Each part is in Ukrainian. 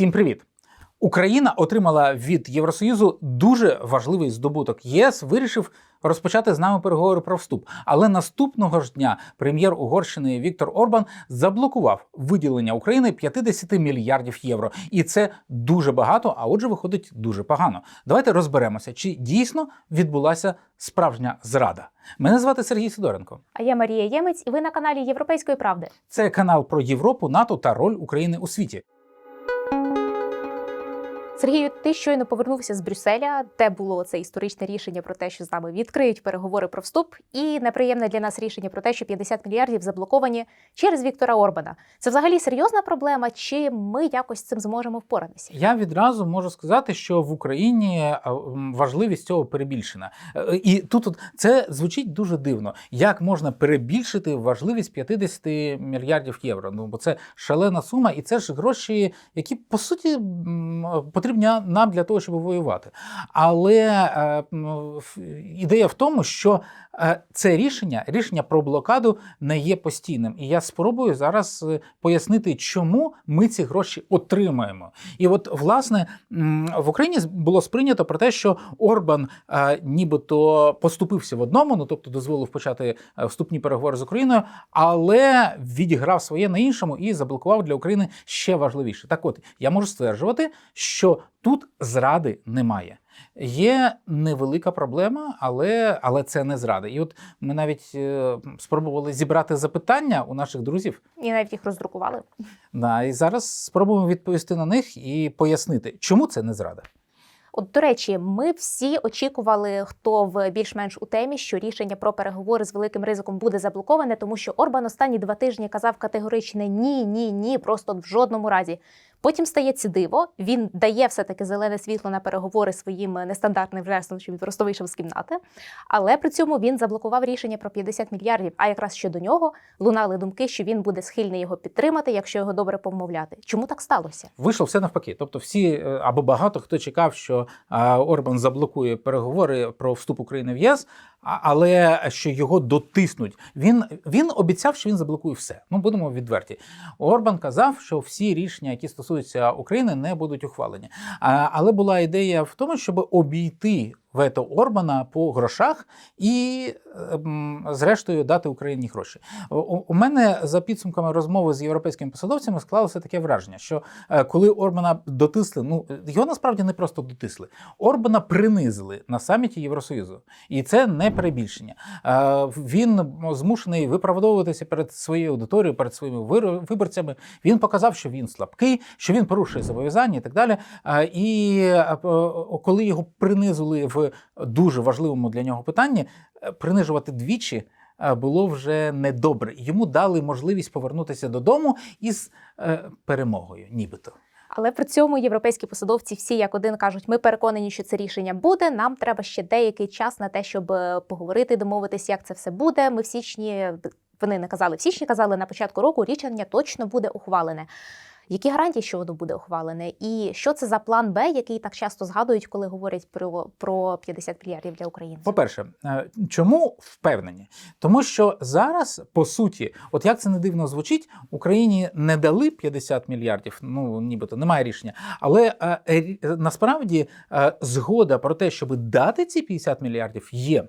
Всім привіт! Україна отримала від Євросоюзу дуже важливий здобуток. ЄС вирішив розпочати з нами переговори про вступ. Але наступного ж дня прем'єр Угорщини Віктор Орбан заблокував виділення України 50 мільярдів євро. І це дуже багато, а отже, виходить дуже погано. Давайте розберемося, чи дійсно відбулася справжня зрада. Мене звати Сергій Сидоренко. А я Марія Ємець, і ви на каналі Європейської правди. Це канал про Європу, НАТО та роль України у світі. Сергію, ти щойно повернувся з Брюсселя, де було це історичне рішення про те, що з нами відкриють переговори про вступ, і неприємне для нас рішення про те, що 50 мільярдів заблоковані через Віктора Орбана. Це взагалі серйозна проблема, чи ми якось з цим зможемо впоратися? Я відразу можу сказати, що в Україні е, важливість цього перебільшена. Е, І тут це звучить дуже дивно. Як можна перебільшити важливість 50 мільярдів євро? Ну бо це шалена сума, і це ж гроші, які по суті м, потрібні нам для того, щоб воювати. Але е, ідея в тому, що е, це рішення, рішення про блокаду не є постійним. І я спробую зараз е, пояснити, чому ми ці гроші отримаємо. І от власне в Україні було сприйнято про те, що Орбан нібито поступився в одному, ну тобто дозволив почати вступні переговори з Україною, але відіграв своє на іншому і заблокував для України ще важливіше. Так, от я можу стверджувати, що тут зради немає. Є невелика проблема, але, але це не зрада. І от ми навіть е, спробували зібрати запитання у наших друзів. І навіть їх роздрукували. Да, і зараз спробуємо відповісти на них і пояснити, чому це не зрада. От, до речі, ми всі очікували, хто в більш-менш у темі, що рішення про переговори з великим ризиком буде заблоковане, тому що Орбан останні два тижні казав категоричне ні, ні, ні, просто в жодному разі. Потім стається диво. Він дає все-таки зелене світло на переговори своїм нестандартним жестом, що він просто вийшов з кімнати. Але при цьому він заблокував рішення про 50 мільярдів. А якраз щодо нього лунали думки, що він буде схильний його підтримати, якщо його добре помовляти. Чому так сталося? Вийшло все навпаки. Тобто, всі е, або багато хто чекав, що Орбан заблокує переговори про вступ України в ЄС, але що його дотиснуть. Він, він обіцяв, що він заблокує все. Ну будемо відверті. Орбан казав, що всі рішення, які стосуються України, не будуть ухвалені. Але була ідея в тому, щоб обійти вето Орбана по грошах і, ем, зрештою, дати Україні гроші. У, мене за підсумками розмови з європейськими посадовцями склалося таке враження, що е, коли Орбана дотисли, ну його насправді не просто дотисли. Орбана принизили на саміті Євросоюзу, і це не перебільшення. Е, Він змушений виправдовуватися перед своєю аудиторією, перед своїми виборцями. Він показав, що він слабкий, що він порушує зобов'язання і так далі. Е, І коли його принизили в дуже важливому для нього питанні, е, принижувати двічі е, було вже недобре. Йому дали можливість повернутися додому із е, перемогою, нібито. Але при цьому європейські посадовці всі як один кажуть: ми переконані, що це рішення буде. Нам треба ще деякий час на те, щоб е, поговорити, домовитись, як це все буде. Ми в січні вони не казали в січні, казали на початку року. Рішення точно буде ухвалене. Які гарантії, що воно буде ухвалене? І що це за план Б, який так часто згадують, коли говорять про, про 50 мільярдів для України? По-перше, е, чому впевнені? Тому що зараз, по суті, от як це не дивно звучить, Україні не дали 50 мільярдів, ну нібито немає рішення. Але е, насправді е, згода про те, щоб дати ці 50 мільярдів, є.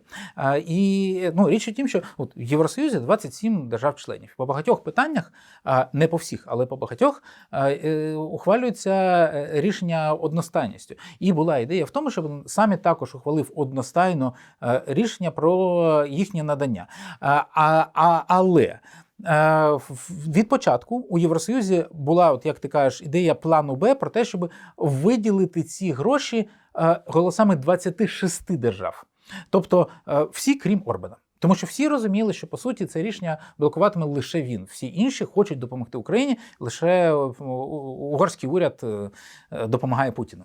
І ну, річ у тім, що от, в Євросоюзі 27 держав-членів. По багатьох питаннях, не по всіх, але по багатьох, ухвалюється е, рішення одностайністю. І була ідея в тому, щоб самі також ухвалив одностайно е, рішення про їхнє надання. А, а, але е, від початку у Євросоюзі була, от як ти кажеш, ідея плану Б про те, щоб виділити ці гроші е, голосами 26 держав. Тобто е, всі, крім Орбана. Тому що всі розуміли, що по суті це рішення блокуватиме лише він. Всі інші хочуть допомогти Україні, лише е, угорський уряд е, е, допомагає Путіну.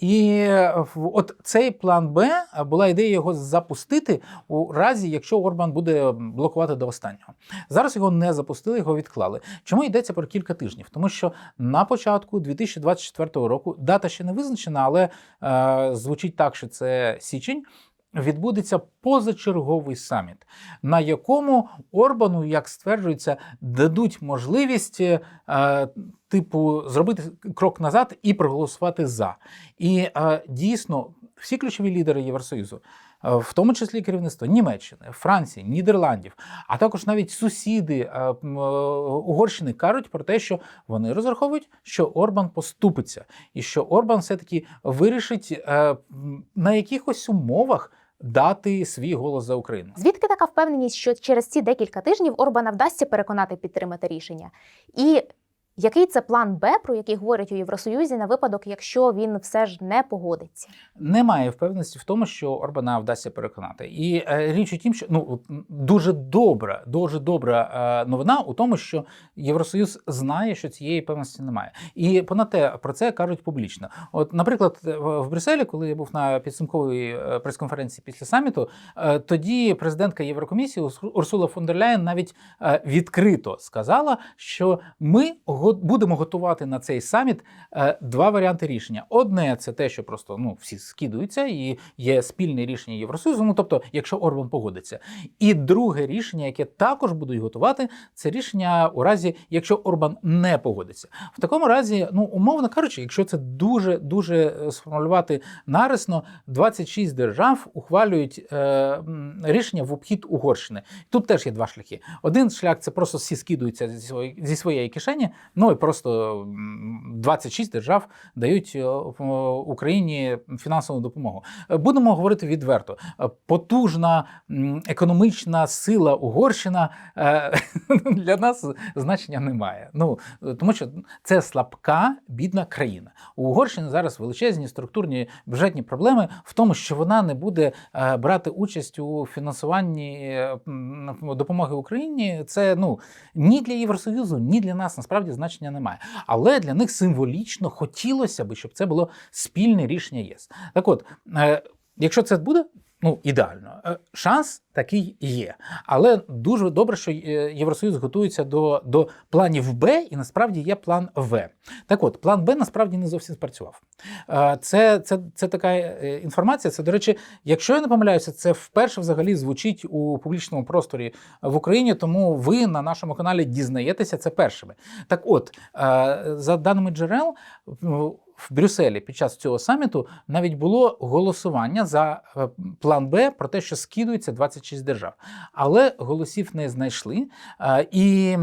І от цей план Б була ідея його запустити у разі, якщо Орбан буде блокувати до останнього. Зараз його не запустили, його відклали. Чому йдеться про кілька тижнів? Тому що на початку 2024 року дата ще не визначена, але звучить так, що це січень. Відбудеться позачерговий саміт, на якому Орбану, як стверджується, дадуть можливість е, типу зробити крок назад і проголосувати за. І е, дійсно всі ключові лідери Євросоюзу. е, В тому числі керівництво Німеччини, Франції, Нідерландів, а також навіть сусіди е, е, Угорщини кажуть про те, що вони розраховують, що Орбан поступиться, і що Орбан все-таки вирішить е, на якихось умовах дати свій голос за Україну. Звідки така впевненість, що через ці декілька тижнів Орбана вдасться переконати підтримати рішення? І який це план Б, про який говорять у Євросоюзі на випадок, якщо він все ж не погодиться? Немає впевненості в тому, що Орбана вдасться переконати. І е, річ у тім, що ну дуже добра, дуже добра е, новина у тому, що Євросоюз знає, що цієї певності немає. І понад те про це кажуть публічно. От, наприклад, в в Брюсселі, коли я був на підсумковій е, прес-конференції після саміту, е, тоді президентка Єврокомісії Урсу- Урсула фон дер Ляєн навіть е, відкрито сказала, що ми будемо готувати на цей саміт е, два варіанти рішення. Одне це те, що просто ну всі скидуються, і є спільне рішення Євросоюзу. Ну тобто, якщо Орбан погодиться. І друге рішення, яке також будуть готувати, це рішення у разі, якщо Орбан не погодиться. В такому разі, ну умовно кажучи, якщо це дуже дуже е, сформулювати нарисно, 26 держав ухвалюють е, рішення в обхід Угорщини. Тут теж є два шляхи. Один шлях це просто всі скидуються зі своєї, зі своєї кишені. Ну і просто м, 26 держав дають е, Україні фінансову допомогу. Е, Будемо говорити відверто. Е, Потужна економічна сила Угорщина е, для нас значення немає. Ну е, тому що це слабка, бідна країна. У Угорщини зараз величезні структурні бюджетні проблеми в тому, що вона не буде е, брати участь у фінансуванні е, допомоги Україні. Це ну ні для Євросоюзу, ні для нас насправді значення немає. Але для них символічно хотілося би, щоб це було спільне рішення ЄС. Так от, е, якщо це буде. Ну, ідеально, Е, шанс такий є. Але дуже добре, що е, Євросоюз готується до, до планів Б, і насправді є план В. Так от, план Б насправді не зовсім спрацював. Е, Це, це, це така інформація. Це, до речі, якщо я не помиляюся, це вперше взагалі звучить у публічному просторі в Україні, тому ви на нашому каналі дізнаєтеся це першими. Так от, за даними джерел, в- Брюсселі під час цього саміту навіть було голосування за е, план Б про те, що скидується 26 держав. Але голосів не знайшли е, і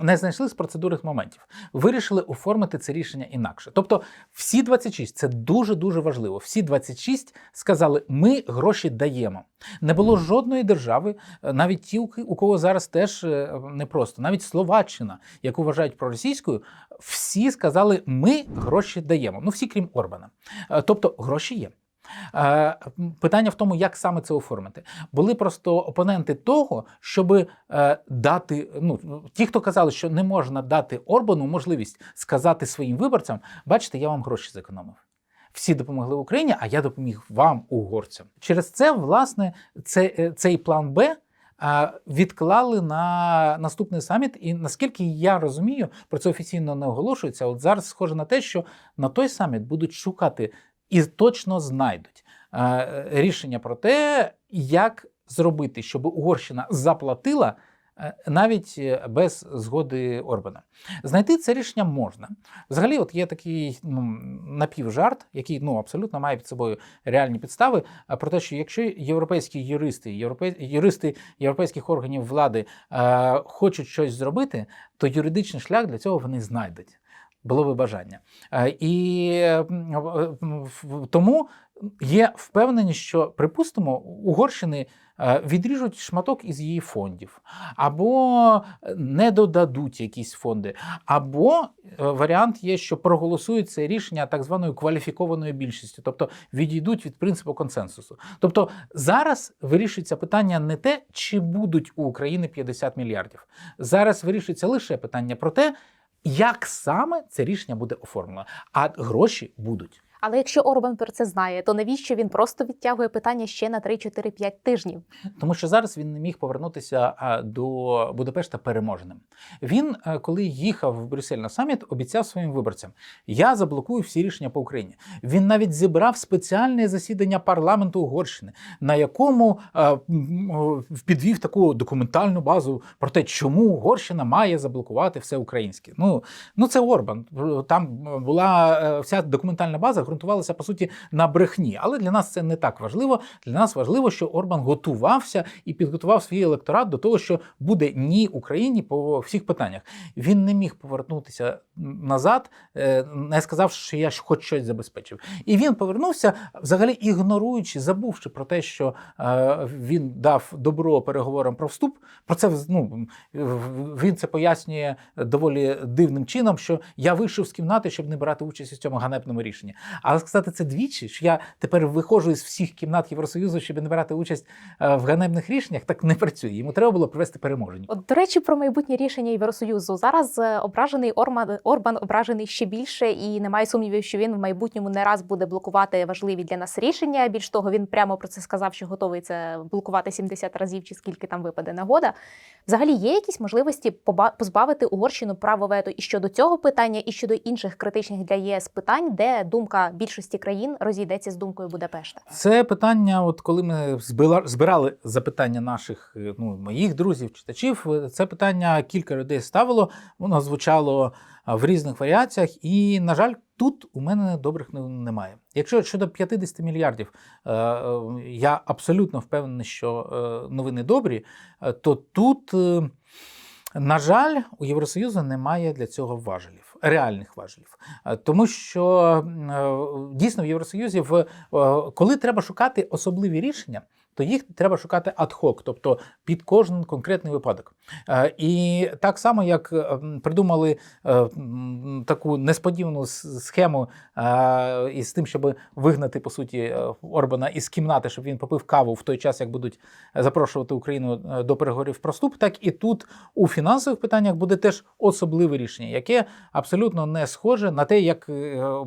не знайшли з процедурних моментів. Вирішили оформити це рішення інакше. Тобто, всі 26, це дуже дуже важливо. Всі 26 сказали: ми гроші даємо. Не було жодної держави, е, навіть ті, у кого зараз теж непросто, навіть Словаччина, яку вважають проросійською, всі сказали, ми гроші даємо. Ну всі крім Орбана. Е, Тобто гроші є. Е, Питання в тому, як саме це оформити. Були просто опоненти того, щоб дати. Ну ті, хто казали, що не можна дати Орбану можливість сказати своїм виборцям, бачите, я вам гроші зекономив. Всі допомогли Україні, а я допоміг вам, угорцям. Через це, власне, це, е, цей план Б відклали на наступний саміт. І наскільки я розумію, про це офіційно не оголошується. От зараз схоже на те, що на той саміт будуть шукати і точно знайдуть е, рішення про те, як зробити, щоб Угорщина заплатила. Е, Навіть е, без згоди Орбана знайти це рішення можна. Взагалі, от є такий ну, напівжарт, який ну абсолютно має під собою реальні підстави. а Про те, що якщо європейські юристи, європей, юристи європейських органів влади е, хочуть щось зробити, то юридичний шлях для цього вони знайдуть. Було би бажання. Е, І е, е, тому є впевненість, що, припустимо, Угорщини е, відріжуть шматок із її фондів, або не додадуть якісь фонди, або е, варіант є, що проголосують це рішення так званою кваліфікованою більшістю, тобто відійдуть від принципу консенсусу. Тобто зараз вирішується питання не те, чи будуть у України 50 мільярдів. Зараз вирішується лише питання про те, як саме це рішення буде оформлено, а гроші будуть. Але якщо Орбан про це знає, то навіщо він просто відтягує питання ще на 3-4-5 тижнів? Тому що зараз він не міг повернутися до Будапешта переможним. Він, е, коли їхав в Брюссель на саміт, обіцяв своїм виборцям: я заблокую всі рішення по Україні. Він навіть зібрав спеціальне засідання парламенту Угорщини, на якому е, підвів таку документальну базу про те, чому Угорщина має заблокувати все українське. Ну, ну це Орбан. Там була е, вся документальна база, ґрунтувалася по суті на брехні. Але для нас це не так важливо. Для нас важливо, що Орбан готувався і підготував свій електорат до того, що буде ні Україні по всіх питаннях. Він не міг повернутися назад, е, не сказавши, що я хоч щось забезпечив. І він повернувся, взагалі ігноруючи, забувши про те, що е, він дав добро переговорам про вступ. Про це ну, він це пояснює доволі дивним чином, що я вийшов з кімнати, щоб не брати участь у цьому ганебному рішенні. Але сказати це двічі, що я тепер виходжу із всіх кімнат Євросоюзу, щоб не брати участь е, в ганебних рішеннях, так не працює. Йому треба було привести переможень. От, до речі, про майбутнє рішення Євросоюзу. Зараз е, ображений Орман, Орбан ображений ще більше, і немає сумнівів, що він в майбутньому не раз буде блокувати важливі для нас рішення. Більш того, він прямо про це сказав, що готовий це блокувати 70 разів, чи скільки там випаде нагода. Взагалі є якісь можливості позбавити Угорщину право вето і щодо цього питання, і щодо інших критичних для єС питань, де думка більшості країн розійдеться з думкою Будапешта. Це питання, от коли ми збирали запитання наших е, ну, моїх друзів, читачів, е, це питання кілька людей ставило, воно звучало в різних варіаціях, і, на жаль, тут у мене добрих немає. Якщо щодо 50 мільярдів, е, е, я абсолютно впевнений, що е, новини добрі, е, то тут. е, На жаль, у Євросоюзу немає для цього важелів, реальних важелів. Е, Тому що е, дійсно в Євросоюзі, в, е, коли треба шукати особливі рішення, то їх треба шукати ad-hoc, тобто під кожен конкретний випадок. Е, І так само, як е, придумали е, таку несподівану схему із тим, щоб вигнати по суті Орбана із кімнати, щоб він попив каву в той час, як будуть запрошувати Україну до переговорів про вступ, так і тут у фінансових питаннях буде теж особливе рішення, яке абсолютно не схоже на те, як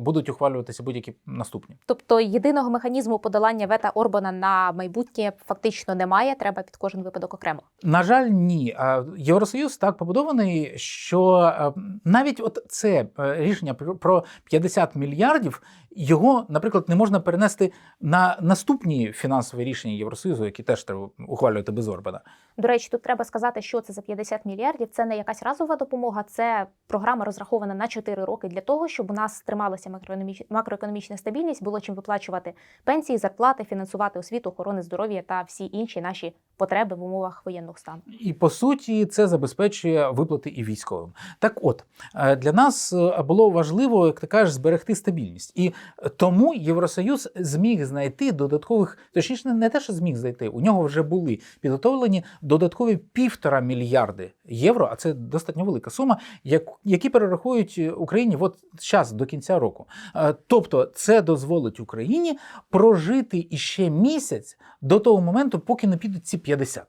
будуть ухвалюватися будь-які наступні. Тобто єдиного механізму подолання вета Орбана на майбутнє фактично немає. Треба під кожен випадок окремо. На жаль, ні. Євросоюз так побудований, що е, навіть от це е, рішення про 50 мільярдів його, наприклад, не можна перенести на наступні фінансові рішення Євросоюзу, які теж треба ухвалювати без Орбана. До речі, тут треба сказати, що це за 50 мільярдів. Це не якась разова допомога, це програма розрахована на 4 роки для того, щоб у нас трималася макроекономіч- макроекономічна стабільність, було чим виплачувати пенсії, зарплати, фінансувати освіту, охорони здоров'я та всі інші наші потреби в умовах воєнного стану. І по суті, це забезпечує виплати і військовим. Так от е, для нас е, було важливо, як ти кажеш, зберегти стабільність. І тому Євросоюз зміг знайти додаткових, точніше, не те, що зміг знайти. У нього вже були підготовлені додаткові півтора мільярди євро, а це достатньо велика сума, як- які перерахують Україні от час до кінця року. Е, Тобто, це дозволить Україні прожити іще місяць до того моменту, поки не підуть ці 50.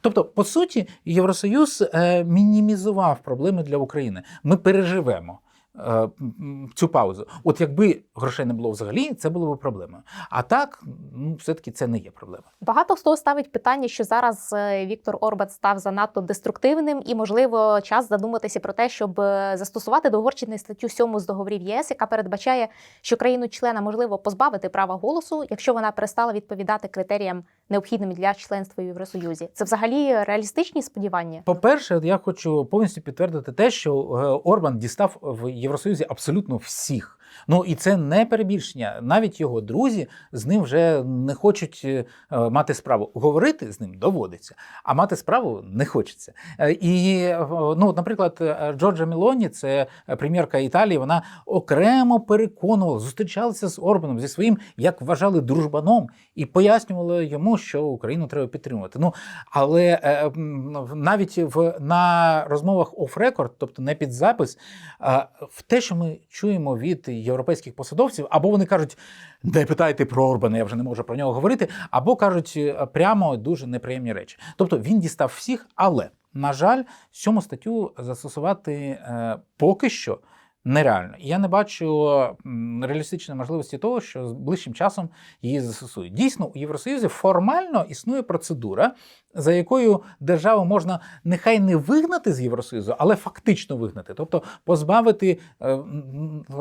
Тобто, по суті, Євросоюз е, мінімізував проблеми для України. Ми переживемо. Е, Цю паузу. От якби грошей не було взагалі, це було б проблемою. А так, ну, все-таки це не є проблема. Багато хто ставить питання, що зараз е, Віктор Орбан став занадто деструктивним, і можливо час задуматися про те, щоб е, застосувати до Угорщини статтю 7 з договорів ЄС, яка передбачає, що країну-члена можливо позбавити права голосу, якщо вона перестала відповідати критеріям, необхідним для членства в Євросоюзі. Це взагалі реалістичні сподівання. По-перше, я хочу повністю підтвердити те, що Орбан дістав в Євросоюзі абсолютно всіх. Ну і це не перебільшення. Навіть його друзі з ним вже не хочуть е, мати справу. Говорити з ним доводиться, а мати справу не хочеться. Е, І, е, ну, наприклад, Джорджа Мелоні, це прем'єрка Італії, вона окремо переконувала, зустрічалася з Орбаном зі своїм, як вважали, дружбаном, і пояснювала йому, що Україну треба підтримувати. Ну але навіть в на розмовах оф-рекорд, тобто не під запис, в те, що ми чуємо від європейських посадовців, або вони кажуть, не питайте про Орбана, я вже не можу про нього говорити, або кажуть е, прямо дуже неприємні речі. Тобто він дістав всіх, але на жаль, сьому статтю застосувати е, поки що. Нереально. І я не бачу реалістичної можливості того, що з ближчим часом її застосують. Дійсно, у Євросоюзі формально існує процедура, за якою державу можна нехай не вигнати з Євросоюзу, але фактично вигнати, тобто позбавити е,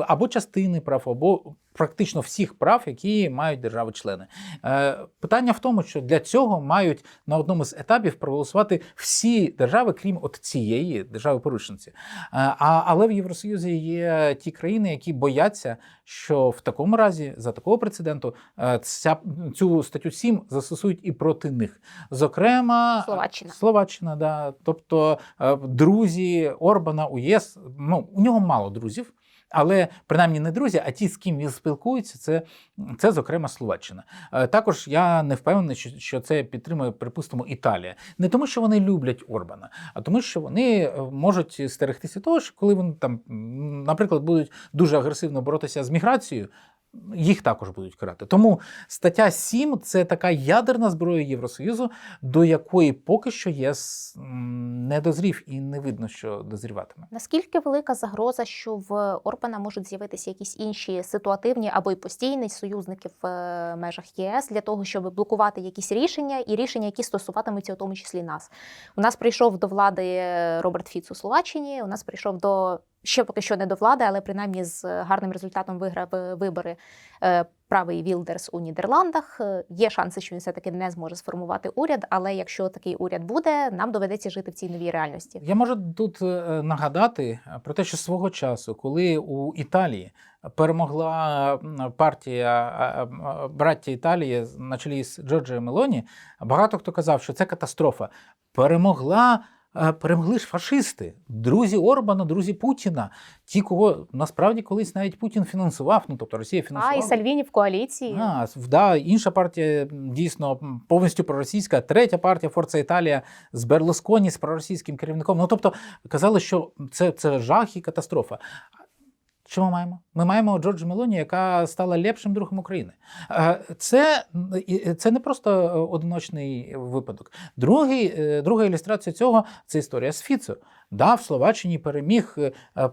або частини прав, або практично всіх прав, які мають держави-члени. Е, Питання в тому, що для цього мають на одному з етапів проголосувати всі держави, крім от цієї держави-порушниці. Е, А, але в Євросоюзі є ті країни, які бояться, що в такому разі, за такого прецеденту, е, ця, цю статтю 7 застосують і проти них. Зокрема, Словаччина. Словаччина, да. Тобто е, друзі Орбана у ЄС, ну, у нього мало друзів. Але принаймні не друзі, а ті, з ким він спілкується, це, це зокрема Словаччина. Е, Також я не впевнений, що, це підтримує, припустимо, Італія. Не тому, що вони люблять Орбана, а тому, що вони е, можуть стерегтися того, що коли вони там, наприклад, будуть дуже агресивно боротися з міграцією. Їх також будуть карати. Тому стаття 7 це така ядерна зброя Євросоюзу, до якої поки що ЄС не дозрів і не видно, що дозріватиме. Наскільки велика загроза, що в Орбана можуть з'явитися якісь інші ситуативні або й постійні союзники в е, межах ЄС для того, щоб блокувати якісь рішення і рішення, які стосуватимуться у тому числі нас? У нас прийшов до влади е, Роберт Фіц у Словаччині. У нас прийшов до ще поки що не до влади, але принаймні з гарним результатом виграв е, вибори е, правий Вілдерс у Нідерландах. Е, Є шанси, що він все таки не зможе сформувати уряд. Але якщо такий уряд буде, нам доведеться жити в цій новій реальності. Я можу тут е, нагадати про те, що свого часу, коли у Італії перемогла партія е, е, браття Італії на чолі з Джорджією Мелоні, багато хто казав, що це катастрофа. Перемогла. Е, Перемогли ж фашисти, друзі Орбана, друзі Путіна, ті, кого насправді колись навіть Путін фінансував, ну тобто Росія А, і Сальвіні в коаліції. А, да, інша партія дійсно повністю проросійська. Третя партія Форца Італія з Берлосконі з проросійським керівником. Ну тобто казали, що це, це жах і катастрофа. Що ми маємо? Ми маємо Джордж Мелоні, яка стала лепшим другом України. Е, Це, це не просто е, одиночний випадок. Другий, е, друга ілюстрація цього це історія з Фіцо. Да, в Словаччині переміг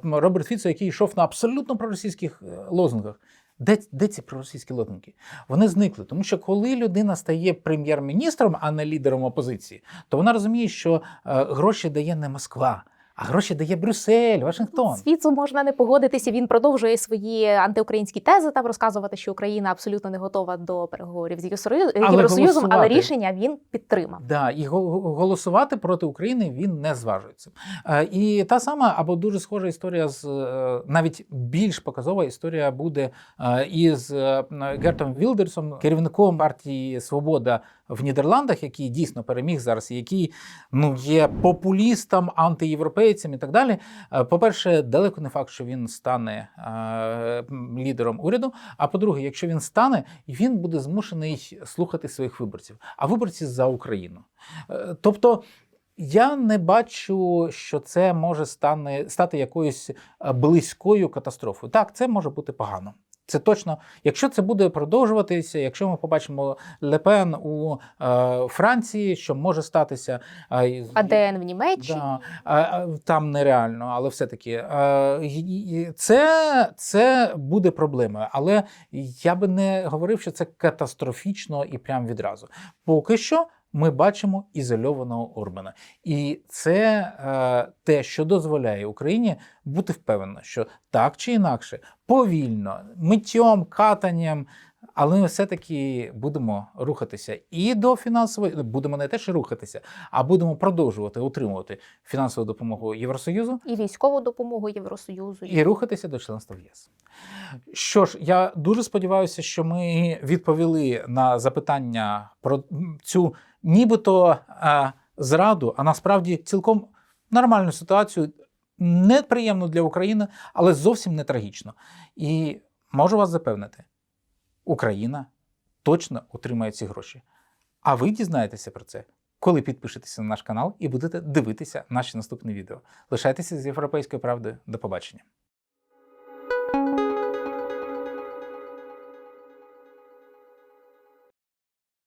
Роберт Фіцо, який йшов на абсолютно проросійських лозунгах. Де, де ці проросійські лозунги? Вони зникли, тому що коли людина стає прем'єр-міністром, а не лідером опозиції, то вона розуміє, що гроші дає не Москва, а гроші дає Брюссель, Вашингтон. Фіцу можна не погодитися. Він продовжує свої антиукраїнські тези там розказувати, що Україна абсолютно не готова до переговорів з Євросоюзом, Але але рішення він підтримав. Да, і гол- голосувати проти України він не зважується. Е, І та сама або дуже схожа історія з е, навіть більш показова історія буде е, із Гертом Вілдерсом, керівником партії Свобода в Нідерландах, який дійсно переміг зараз, який ну є популістом, антиєвропейцем і так далі. Е, По-перше, далеко не факт, що він стане е, лідером уряду. А по-друге, якщо він стане, він буде змушений слухати своїх виборців, а виборці за Україну. Е, Тобто. Я не бачу, що це може стане, стати якоюсь е, близькою катастрофою. Так, це може бути погано. Це точно, якщо це буде продовжуватися, якщо ми побачимо Лепен у е, Франції, що може статися, е, АДН в Німеччині. Да, а, там нереально, але все-таки е, це, це буде проблемою. Але я би не говорив, що це катастрофічно і прям відразу. Поки що. Ми бачимо ізольованого Орбана, і це е, те, що дозволяє Україні бути впевнено, що так чи інакше, повільно, миттєм, катанням, але ми все-таки будемо рухатися і до фінансової, будемо не те, що рухатися, а будемо продовжувати утримувати фінансову допомогу Євросоюзу І військову допомогу Євросоюзу. і рухатися до членства в ЄС. Що ж, я дуже сподіваюся, що ми відповіли на запитання про цю нібито е, зраду, а насправді цілком нормальну ситуацію, неприємну для України, але зовсім не трагічно. І можу вас запевнити, Україна точно отримає ці гроші. А ви дізнаєтеся про це, коли підпишетеся на наш канал і будете дивитися наші наступні відео. Лишайтеся з європейською правдою. До побачення.